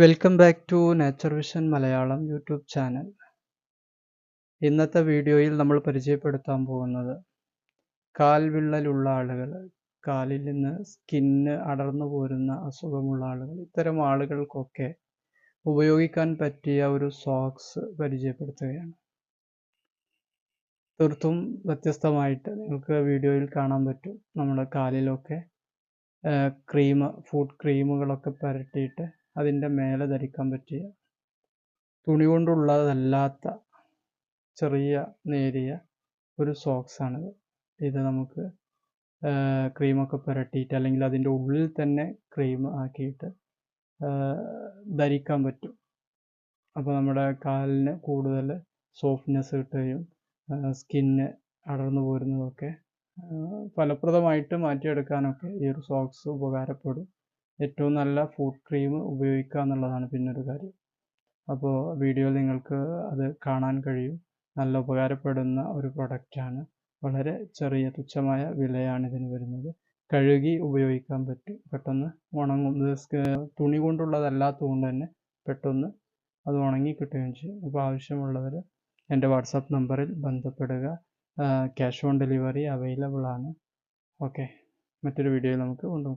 Welcome back to nature vision Malayalam YouTube channel ഇന്നത്തെ വീഡിയോയിൽ നമ്മൾ പരിചയപ്പെടുത്താൻ പോകുന്നത് കാൽ വിള്ളലുള്ള ആളുകൾ കാലിൽ നിന്ന് സ്കിന്ന് അടർന്നു പോരുന്ന അസുഖമുള്ള ആളുകൾ ഇത്തരം ആളുകൾക്കൊക്കെ ഉപയോഗിക്കാൻ പറ്റിയ ഒരു സോക്സ് പരിചയപ്പെടുത്തുകയാണ്. തീർത്തും വ്യത്യസ്തമായിട്ട് നിങ്ങൾക്ക് വീഡിയോയിൽ കാണാൻ പറ്റും. നമ്മുടെ കാലിലൊക്കെ ക്രീം ഫുഡ് ക്രീമുകളൊക്കെ പുരട്ടിയിട്ട് അതിന്റെ മേലെ ധരിക്കാൻ പറ്റിയ തുണി കൊണ്ടുള്ളതല്ലാത്ത ചെറിയ നേരിയ ഒരു സോക്സാണിത്. ഇത് നമുക്ക് ക്രീമൊക്കെ പുരട്ടിയിട്ട് അല്ലെങ്കിൽ അതിന്റെ ഉള്ളിൽ തന്നെ ക്രീം ആക്കിയിട്ട് ധരിക്കാൻ പറ്റും. അപ്പോൾ നമ്മുടെ കാലിന് കൂടുതൽ സോഫ്റ്റ്നെസ് കിട്ടുകയും സ്കിന്ന് അടർന്നു പോരുന്നതൊക്കെ ഫലപ്രദമായിട്ട് മാറ്റിയെടുക്കാനൊക്കെ ഈ ഒരു സോക്സ് ഉപകാരപ്പെടും. ഏറ്റവും നല്ല ഫുഡ് ക്രീം ഉപയോഗിക്കുക എന്നുള്ളതാണ് പിന്നൊരു കാര്യം. അപ്പോൾ വീഡിയോയിൽ നിങ്ങൾക്ക് അത് കാണാൻ കഴിയും. നല്ല ഉപകാരപ്പെടുന്ന ഒരു പ്രൊഡക്റ്റാണ് വളരെ ചെറിയ തുച്ഛമായ വിലയാണ് ഇതിന് വരുന്നത്. കഴുകി ഉപയോഗിക്കാൻ പറ്റും. പെട്ടെന്ന് ഉണങ്ങും. തുണി കൊണ്ടുള്ളതല്ലാത്തത് കൊണ്ട് തന്നെ പെട്ടെന്ന് അത് ഉണങ്ങി കിട്ടുകയും ചെയ്യും. അപ്പോൾ ആവശ്യമുള്ളവർ എന്റെ വാട്സാപ്പ് നമ്പറിൽ ബന്ധപ്പെടുക. ക്യാഷ് ഓൺ ഡെലിവറി അവൈലബിൾ ആണ്. ഓക്കെ മറ്റൊരു വീഡിയോയിൽ നമുക്ക് വീണ്ടും